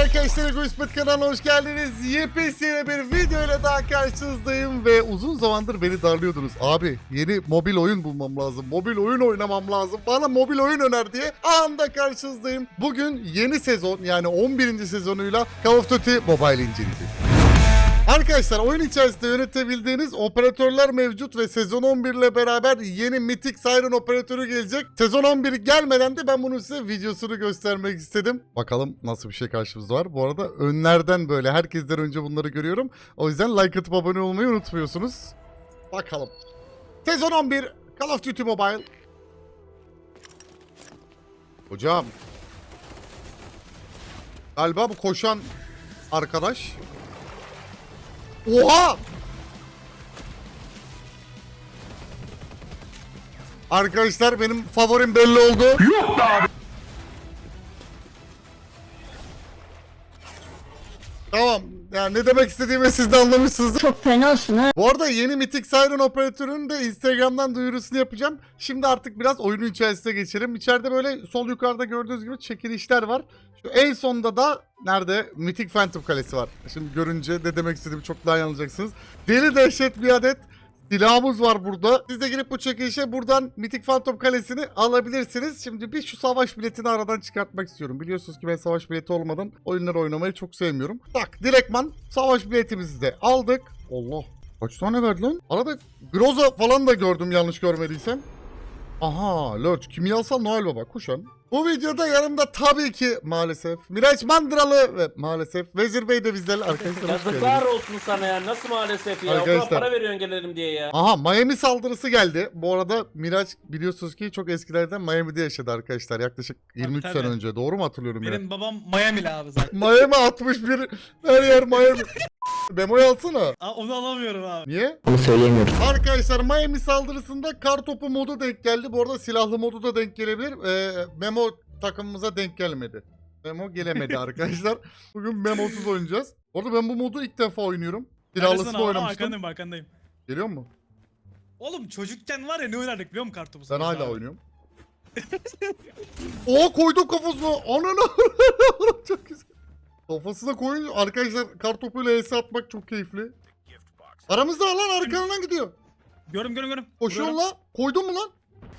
arkadaşlar Guspet kanalına hoş geldiniz. Yepyeni bir video ile daha karşınızdayım ve uzun zamandır beni darlıyordunuz. Abi yeni mobil oyun bulmam lazım. Mobil oyun oynamam lazım. Bana mobil oyun öner diye anda karşınızdayım. Bugün yeni sezon yani 11. sezonuyla Call of Duty Mobile inceleyeceğiz. Arkadaşlar oyun içerisinde yönetebildiğiniz operatörler mevcut ve sezon 11 ile beraber yeni Mythic Siren operatörü gelecek. Sezon 11 gelmeden de ben bunun size videosunu göstermek istedim. Bakalım nasıl bir şey karşımızda var. Bu arada önlerden böyle herkesten önce bunları görüyorum. O yüzden like atıp abone olmayı unutmuyorsunuz. Bakalım. Sezon 11 Call of Duty Mobile. Hocam. Galiba bu koşan arkadaş. Oha! Arkadaşlar benim favorim belli oldu. Yok abi. Tamam. Yani ne demek istediğimi siz de anlamışsınız. Çok fenasın ha. Bu arada yeni Mythic Siren operatörünün de Instagram'dan duyurusunu yapacağım. Şimdi artık biraz oyunun içerisine geçelim. İçeride böyle sol yukarıda gördüğünüz gibi çekilişler var. Şu en sonda da nerede? Mythic Phantom Kalesi var. Şimdi görünce ne demek istediğimi çok daha iyi anlayacaksınız. Deli dehşet bir adet silahımız var burada. Siz de girip bu çekilişe buradan Mythic Phantom Kalesi'ni alabilirsiniz. Şimdi bir şu savaş biletini aradan çıkartmak istiyorum. Biliyorsunuz ki ben savaş bileti olmadan oyunları oynamayı çok sevmiyorum. Tak direktman savaş biletimizi de aldık. Allah. Kaç tane verdi lan? Arada Groza falan da gördüm yanlış görmediysem. Aha Lurch kimyasal Noel Baba kuşan. Bu videoda yanımda tabii ki maalesef Miraç Mandıralı ve maalesef Vezir Bey de bizlerle arkadaşlar Yazıklar olsun sana ya. Nasıl maalesef ya? Arkadaşlar. para veriyorsun gelelim diye ya. Aha Miami saldırısı geldi. Bu arada Miraç biliyorsunuz ki çok eskilerden Miami'de yaşadı arkadaşlar. Yaklaşık 23 tabii. sene önce. Doğru mu hatırlıyorum Miraç? Benim babam Miami'li abi zaten. Miami 61 her yer Miami. Memoyu alsana. Aa, onu alamıyorum abi. Niye? Onu söyleyemiyorum. Arkadaşlar Miami saldırısında kar topu modu denk geldi. Bu arada silahlı modu da denk gelebilir. Ee, Memo takımımıza denk gelmedi. Memo gelemedi arkadaşlar. Bugün Memo'suz oynayacağız. Bu arada ben bu modu ilk defa oynuyorum. Abi? Aa, oynamıştım. Arkandayım arkandayım. Geliyor mu? Oğlum çocukken var ya ne oynardık biliyor musun kartopu? Ben hala abi? oynuyorum. Oo koydum kafasına. Ananı. çok güzel. Kafasına koyunca arkadaşlar kartopuyla ES atmak çok keyifli. Aramızda lan arkadan gidiyor. Gördüm gördüm gördüm. Koşuyor Vuruyorum. la. Koydun mu lan?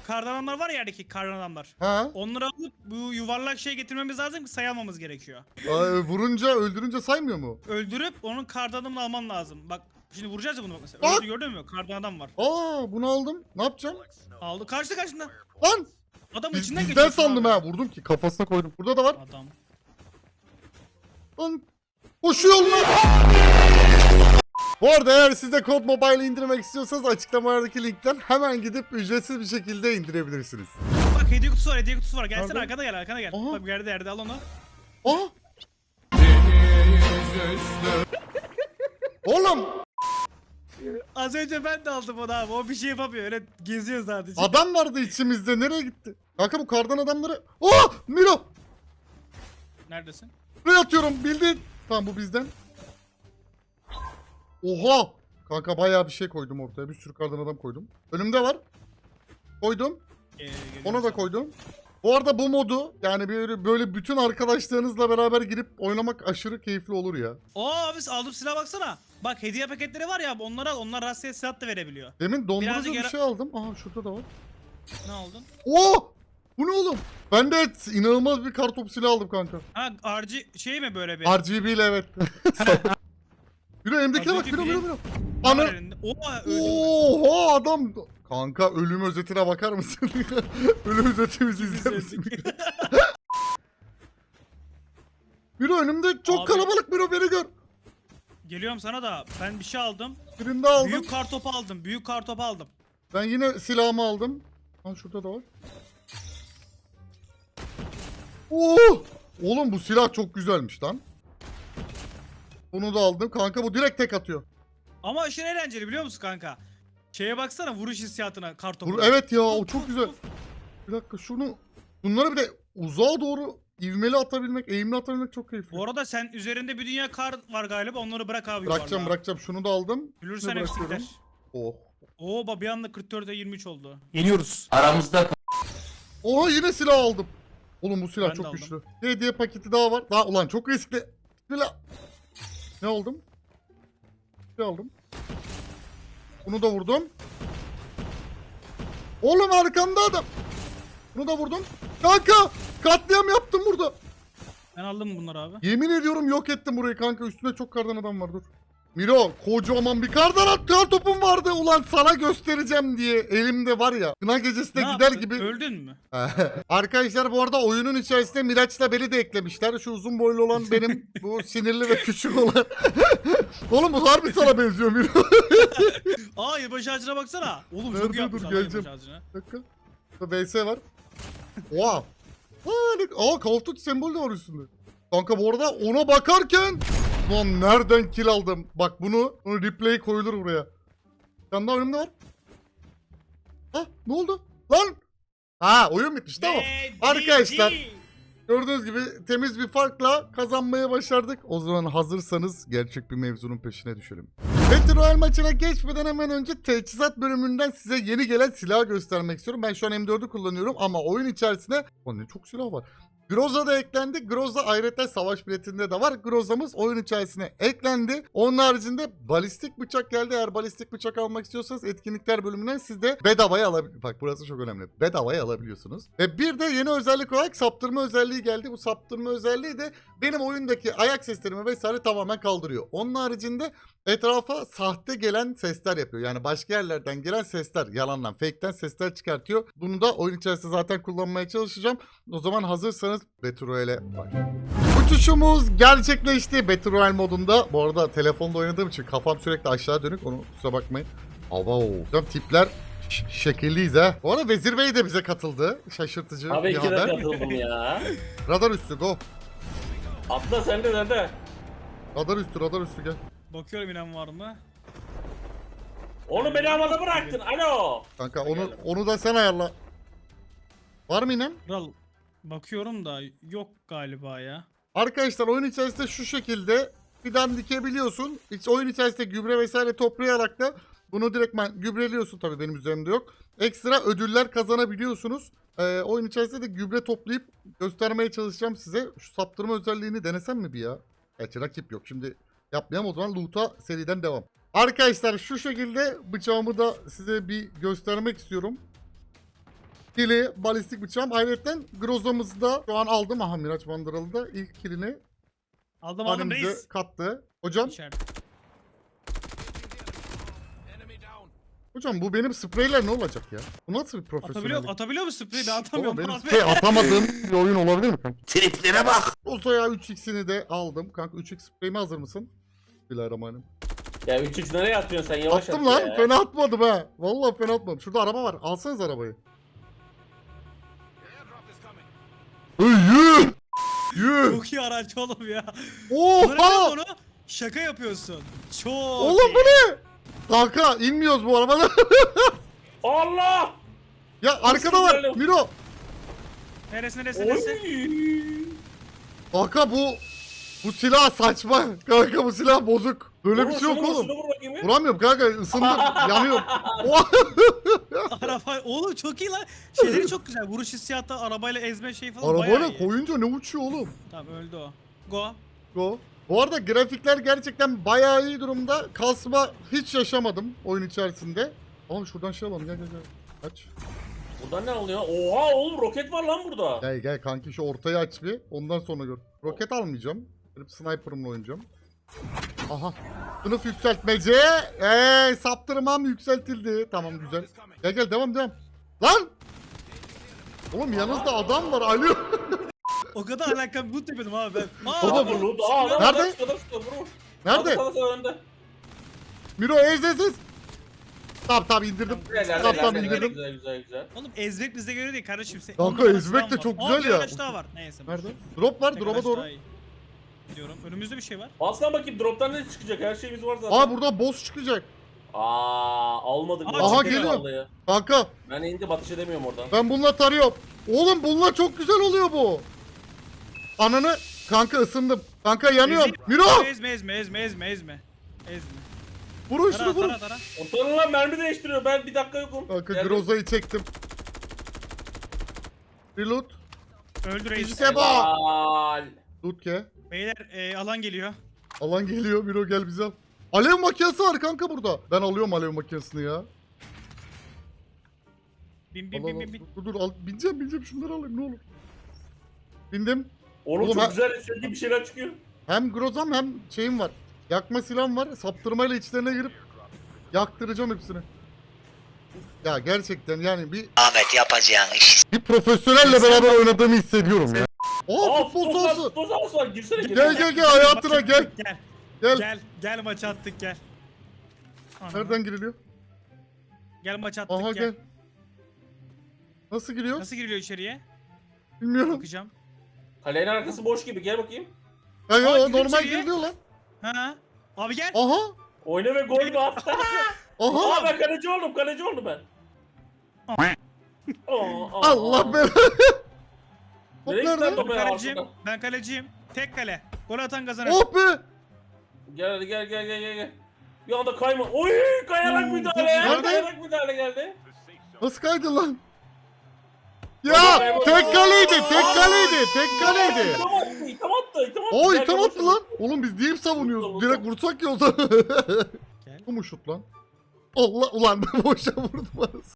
Kardan adamlar var ya yerdeki kardan adamlar. Ha. Onları alıp bu yuvarlak şey getirmemiz lazım ki sayamamız gerekiyor. Ay, vurunca öldürünce saymıyor mu? Öldürüp onun kardan adamını alman lazım. Bak şimdi vuracağız ya bunu bak mesela. Bak! Öldü gördün mü? Kardan adam var. Aa bunu aldım. Ne yapacağım? Aldı. Karşı karşında. Lan! Adam Biz, içinden bizden geçiyorsun sandım ha. Vurdum ki kafasına koydum. Burada da var. Adam. Lan koşuyor lan. Bu arada eğer siz de Code Mobile'ı indirmek istiyorsanız açıklamalardaki linkten hemen gidip ücretsiz bir şekilde indirebilirsiniz. Bak hediye kutusu var hediye kutusu var. Gelsene Nerede? arkana gel arkana gel. Aha. Bak yerde yerde al onu. Aa! Oğlum Az önce ben de aldım onu abi. O bir şey yapamıyor. Öyle geziyor sadece. adam vardı içimizde. Nereye gitti? Kanka bu kardan adamları... Oh! Miro! Neredesin? Buraya atıyorum bildin. Tamam bu bizden. Oha! Kanka bayağı bir şey koydum ortaya. Bir sürü kardan adam koydum. Önümde var. Koydum. Ee, Ona da koydum. Bu arada bu modu yani böyle, böyle bütün arkadaşlarınızla beraber girip oynamak aşırı keyifli olur ya. Oo abi aldım silah baksana. Bak hediye paketleri var ya onları al. Onlar rastgele silah da verebiliyor. Demin dondurucu Birazcık bir yara- şey aldım. Aha şurada da var. Ne aldın? Oo! Bu ne oğlum? Ben de inanılmaz bir kartop silah aldım kanka. Ha RG şey mi böyle bir? RGB ile evet. Yürü elimdekine bak. Yürü yürü yürü. Ana. öldüm. Oha adam. Kanka ölüm özetine bakar mısın? ölüm özetimizi izler misin? Biro önümde çok Abi. kalabalık Biro beni gör. Geliyorum sana da. Ben bir şey aldım. Birinde aldım. Büyük kartopu aldım. Büyük kartopu aldım. Ben yine silahımı aldım. Ha şurada da var. Oo! Oğlum bu silah çok güzelmiş lan. Bunu da aldım. Kanka bu direkt tek atıyor. Ama aşırı eğlenceli biliyor musun kanka? Şeye baksana vuruş hissiyatına kartopu. Vur- evet ya o Of, çok of, güzel. of. Bir dakika şunu bunları bir de uzağa doğru ivmeli atabilmek, eğimli atabilmek çok keyifli. Bu arada sen üzerinde bir dünya kar var galiba. Onları bırak abi Bırakacağım yuvarlığa. bırakacağım. Şunu da aldım. Şunu hepsi bırakıyorum. gider. Oh. Oo bak bir anda 44'e 23 oldu. Yeniyoruz. Aramızda Oha yine silah aldım. Oğlum bu silah Ben çok güçlü. Hediye paketi daha var. Daha ulan çok riskli. Silah. Ne aldım? Ne aldım? Bunu da vurdum. Oğlum arkamda adam. Bunu da vurdum. Kanka katliam yaptım burada. Ben aldım bunları abi. Yemin ediyorum yok ettim burayı kanka. Üstünde çok kardan adam var dur. Miro kocaman bir kardan at kar topum vardı. Ulan sana göstereceğim diye elimde var ya. Kına gecesine Ne gider yaptın? gibi. Öldün mü? Arkadaşlar bu arada oyunun içerisinde Miraç'la beni de eklemişler. Şu uzun boylu olan benim. bu sinirli ve küçük olan. Oğlum bu harbi sana benziyor Miro. Aa yılbaşı ağacına baksana. Oğlum çok Nerede? iyi yapmış Dur, adam geleceğim. yılbaşı ağacına. Bir dakika. Burada VS var. Oha. Aa, ne- Aa Call of Duty sembolü de var üstünde. Kanka bu arada ona bakarken Lan nereden kill aldım? Bak bunu, bunu replay koyulur buraya. Tane daha önümde var. Ha ne oldu? Lan! Ha oyun bitmiş tamam. Arkadaşlar. Gördüğünüz gibi temiz bir farkla kazanmaya başardık. O zaman hazırsanız gerçek bir mevzunun peşine düşelim. Battle Royale maçına geçmeden hemen önce teçhizat bölümünden size yeni gelen silahı göstermek istiyorum. Ben şu an M4'ü kullanıyorum ama oyun içerisinde... Lan ne çok silah var. Groza da eklendi. Groza ayrıca savaş biletinde de var. Groza'mız oyun içerisine eklendi. Onun haricinde balistik bıçak geldi. Eğer balistik bıçak almak istiyorsanız etkinlikler bölümünden siz de bedavaya alabilirsiniz. Bak burası çok önemli. Bedavaya alabiliyorsunuz. Ve bir de yeni özellik olarak saptırma özelliği geldi. Bu saptırma özelliği de benim oyundaki ayak seslerimi vesaire tamamen kaldırıyor. Onun haricinde etrafa sahte gelen sesler yapıyor. Yani başka yerlerden gelen sesler yalandan fake'ten sesler çıkartıyor. Bunu da oyun içerisinde zaten kullanmaya çalışacağım. O zaman hazırsanız Battle Royale'e bak. Uçuşumuz gerçekleşti Battle Royale modunda. Bu arada telefonda oynadığım için kafam sürekli aşağı dönük. Onu kusura bakmayın. Ava Hocam tipler şekilliyiz ha. Bu arada Vezir Bey de bize katıldı. Şaşırtıcı Tabii bir ki de haber. katıldım ya. Radar üstü go. Atla sen de sen de. Radar üstü radar üstü gel. Bakıyorum inen var mı? Onu beni havada bıraktın. Alo. Kanka onu onu da sen ayarla. Var mı inen? Kral bakıyorum da yok galiba ya. Arkadaşlar oyun içerisinde şu şekilde fidan dikebiliyorsun. Hiç oyun içerisinde gübre vesaire toplayarak da bunu direktmen gübreliyorsun tabii benim üzerimde yok. Ekstra ödüller kazanabiliyorsunuz. Ee, oyun içerisinde de gübre toplayıp göstermeye çalışacağım size. Şu saptırma özelliğini denesem mi bir ya? Gerçi rakip yok. Şimdi yapmayalım o zaman loot'a seriden devam. Arkadaşlar şu şekilde bıçağımı da size bir göstermek istiyorum. Kili, balistik bıçağım. Ayrıca Groza'mızı da şu an aldım. Aha Miraç Bandıralı da ilk kilini Aldım aldım reis. kattı. Hocam, İçeride. hocam bu benim spreyler ne olacak ya? Bu nasıl bir Atabiliyor, profesyonellik? atabiliyor musun spreyi? Ben Oğlum atamıyorum. benim sprey atamadığım bir oyun olabilir mi kanka? Triplere bak. Rozo'ya 3x'ini de aldım. Kanka 3x spreyime hazır mısın? Bismillahirrahmanirrahim. Ya 3x nereye atıyorsun sen yavaş Attım at lan. ya. Fena atmadım ha. Vallahi fena atmadım. Şurada araba var. Alsanız arabayı. Yuh! Yuh! Çok iyi araç oğlum ya. Oha! Onu? Şaka yapıyorsun. Çok Oğlum iyi. bu ne? Kanka inmiyoruz bu arabadan. Allah! ya arkada var. Miro. Neresi neresi neresi? Kanka bu bu silah saçma. Kanka bu silah bozuk. Böyle bir şey yok oğlum. Vuramıyorum kanka ısındım yanıyorum. Oha! Araba oğlum çok iyi lan. Şeyleri çok güzel. Vuruş hissiyatı arabayla ezme şey falan bayağı Arabayla iyi. koyunca ne uçuyor oğlum? Tamam öldü o. Go. Go. Bu arada grafikler gerçekten bayağı iyi durumda. Kasma hiç yaşamadım oyun içerisinde. Oğlum şuradan şey alalım gel gel gel. Aç. Buradan ne oluyor? Oha oğlum roket var lan burada. Gel gel kanki şu ortayı aç bir. Ondan sonra gör. Roket almayacağım. Gelip sniper'ımla oynayacağım. Aha. Sınıf yükseltmece. Eee saptırmam yükseltildi. Tamam güzel. Gel gel devam devam. Lan! Oğlum yanınızda adam var. Alo. O kadar alakam loot yapıyordum abi ben. Aa, Baba, Aa, bu loot. Aa adam Nerede? adam adam. Nerede? Sağda, sağda, önde. Miro ez ez ez. Tamam tamam indirdim. Güzel, güzel, Tamam tamam güzel, indirdim. güzel, güzel, güzel. Oğlum ezmek bize göre değil kardeşim. Sen- Kanka, silahım de var. çok Aa, güzel bir ya. araç daha var. Neyse. boş Nerede? ver. Drop var Tek drop'a araç doğru. daha iyi. Gidiyorum. Önümüzde bir şey var. Aslan bakayım drop'tan ne çıkacak? Her şeyimiz var zaten. Aa burada boss çıkacak. Aa almadık. Aha, Vallahi geliyor. Kanka Ben indi batış edemiyorum oradan. ben bununla tarıyorum. Oğlum bununla çok güzel oluyor bu. Ananı kanka ısındım. Kanka yanıyorum. Ezeyim. Miro Ezme ezme ezme ezme ezme. Ezme. vurun Tara şunu vurun. Kurtarın lan mermi değiştiriyor. Ben bir dakika yokum. Kanka Geldim. Groza'yı çektim. Reload. Öldü reis. İşte bu. Dutke. Beyler e, alan geliyor. Alan geliyor Miro gel bize al. Alev makinesi var kanka burada. Ben alıyorum alev makinesini ya. Bin bin Al, al, bin al. bin bin. Dur dur al. Bineceğim bineceğim şunları alayım ne olur. Bindim. Oğlum, Oğlum çok ha- güzel sürekli bir şeyler çıkıyor. Hem grozam hem şeyim var. Yakma silahım var. Saptırmayla içlerine girip yaktıracağım hepsini. Ya gerçekten yani bir Ahmet yapacağın iş. bir profesyonelle beraber oynadığımı hissediyorum ya. Aa Aa futbol sahası. Futbol sahası var. Girsene gel. Gel gel gel hayatına gel. Gel. Gel. Gel. Gel maç attık gel. Ana. Nereden giriliyor? Gel maç attık Aha gel. gel. Nasıl giriyor? Nasıl giriliyor içeriye? Bilmiyorum. Bakacağım. Kalenin arkası boş gibi. Gel bakayım. Ya Aa, giriyor normal içeriye. giriliyor lan. Ha? Abi gel. Aha. Oyna ve gol mü at? Aha. Aa ben kaleci oldum. Kaleci oldum ben. Aa, aa, Allah belanı. Top Nereye gitti lan nerede? Ben ya, kaleciyim. Ben kaleciyim. Tek kale. Gol atan kazanır. Oh be. Gel hadi gel gel gel gel. gel. Bir anda kayma. Oy kayarak müdahale. nerede? Kayarak müdahale geldi. Nasıl kaydı lan? Ya tek kaleydi, tek kaleydi, tek kaleydi. İtam attı, itam attı, itam attı. Oo Gel, attı lan. Oğlum biz niye savunuyoruz? Direkt vursak ya o zaman. Gel. Bu mu şut lan? Allah ulan boşa vurdum arası.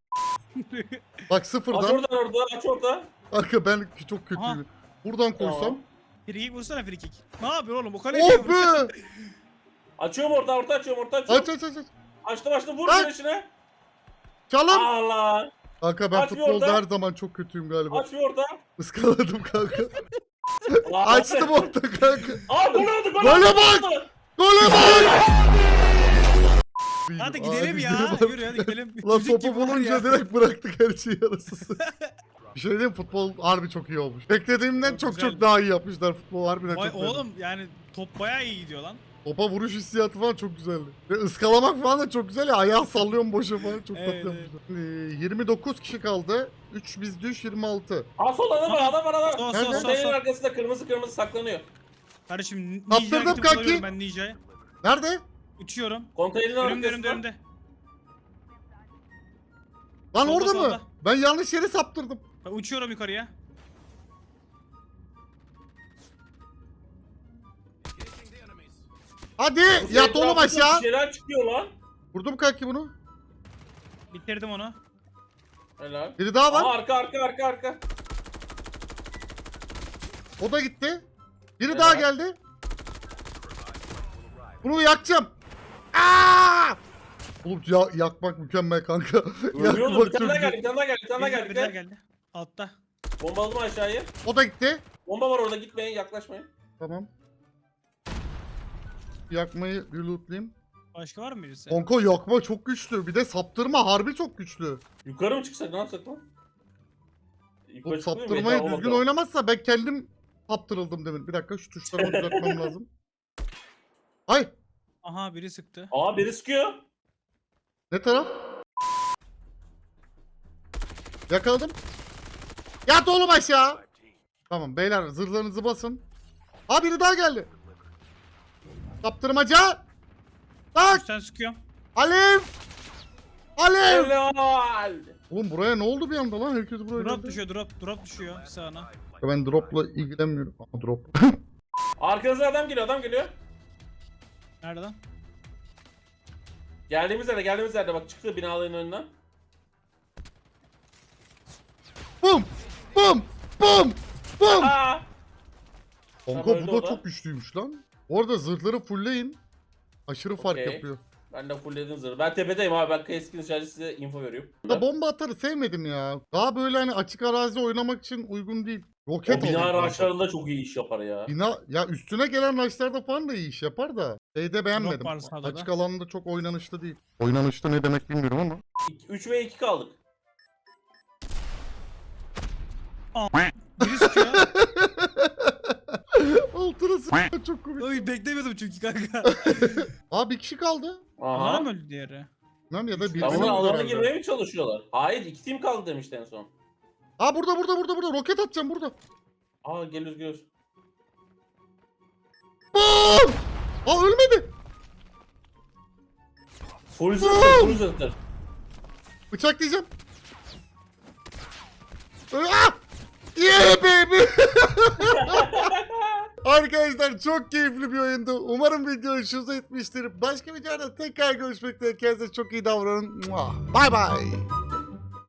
Bak Aç sıfırdan. oradan orada, aç orada. Arka ben çok kötüyüm. Aha. Buradan koysam. Free vursana free kick. Ne yapıyor oğlum? O kaleci. Oh be. Açıyorum orta, orta açıyorum, orta açıyorum. Aç aç aç aç. Açtım açtım, vur Aç. güneşine. Çalım. Allah. Kanka ben Aç bir futbolda orada. her zaman çok kötüyüm galiba. Aç bir orta. Iskaladım kanka. Açtım orta kanka. Aa gol oldu, gol Gole oldu. bak! gol oldu. Gole bak! Hadi gidelim ya. gidelim Yürü hadi gidelim. Lan Müzik topu gibi bulunca ya. direkt bıraktık her şeyi arasını. bir şey diyeyim futbol harbi çok iyi olmuş. Beklediğimden Çok çok çok güzel. daha iyi yapmışlar futbol harbiden Vay çok beğendim. oğlum yani top bayağı iyi gidiyor lan. Topa vuruş hissiyatı falan çok güzeldi. Ve ıskalamak falan da çok güzel ya. Ayağı sallıyorum boşa falan çok Evet, tatlı yapmışlar. Ee, 29 kişi kaldı. 3 biz düş 26. Aa sol adam var, adam var, adam Sol var. Nerede? sol sol sol. arkasında kırmızı kırmızı saklanıyor. Kardeşim ninja Kaptırdım gidip kanki. buluyorum ben ninja'yı. Nerede? Uçuyorum. Konteynerin Önümde arkasında. önümde önümde. Lan Solda, orada mı? solda. Ben yanlış yere saptırdım. Ben uçuyorum yukarıya. Hadi yat oğlum aşağı. Bir şeyler çıkıyor lan. Vurdum kanki bunu. Bitirdim onu. Helal. Biri daha Aa, var. arka arka arka arka. O da gitti. Biri Evet. daha geldi. Bunu yakacağım. Aa! Oğlum ya, yakmak mükemmel kanka. Yakmak Bir çok tane daha geldi, bir tane daha geldi, bir tane daha Bir geldi. bir daha Gel. geldi. Altta. Bombaladım aşağıyı. O da gitti. Bomba var orada gitmeyin, yaklaşmayın. Tamam. Yakmayı bir lootlayayım. Başka var mı birisi? Konko yakma çok güçlü. Bir de saptırma harbi çok güçlü. Yukarı mı çıksak, ne yapsak lan? Bu Yukarı saptırmayı etrafa düzgün oynamazsa ben kendim saptırıldım demin. Bir dakika şu tuşlarımı düzeltmem lazım. Ay Aha biri sıktı. Aa biri sıkıyor. ne taraf? Yakaladım. Yat oğlum aşağı. Tamam beyler zırhlarınızı basın. Ha biri daha geldi. Saptırmaca. Tak. Üstten sıkıyorum. Alev. Alev. Helal. Oğlum buraya ne oldu bir anda lan? Herkes buraya Drop geldi. düşüyor drop. Drop düşüyor sağına. Ben dropla ilgilenmiyorum. Ama drop. Arkanızda adam geliyor, adam geliyor. Nerede lan? Geldiğimiz yerde, geldiğimiz yerde bak çıktı binaların önünden. Bum. Bum. Bum. Bum. Aa! Kanka öldü bu o da da. çok güçlüymüş lan. Bu arada zırhları fullleyin. Aşırı fark Okey. yapıyor. Ben de fullledim zırhı. Ben tepedeyim abi, ben keskin nişancı size info veriyorum. Da bomba atarı sevmedim ya. Daha böyle hani açık arazi oynamak için uygun değil. Roket o bina kanka. araçlarında çok iyi iş yapar ya. Bina ya üstüne gelen raşlarda falan da iyi iş yapar da. Şeyde beğenmedim. var sağda da. Açık alanda çok oynanışlı değil. Oynanışlı ne demek bilmiyorum ama. 3 ve 2 kaldık. Biri sıkıyor. Altına s*** çok komik. Oy beklemiyordum çünkü kanka. Aa bir kişi kaldı. Aha Aha. mı öldü diğeri? Bilmem ya da Ya birisini bunlar vurdu alana herhalde. girmeye mi çalışıyorlar? Hayır, iki tim kaldı demişti en son. Aa burada burada burada burada roket atacağım burada. Aa geliyoruz geliyoruz. Bam! Aa ölmedi. Full zırhtır, full zırhtır. Bıçaklayacağım. Aa! Yeah baby. Arkadaşlar çok keyifli bir oyundu. Umarım video hoşunuza gitmiştir. Başka videoda tekrar görüşmek üzere. Kendinize çok iyi davranın. Bye bye.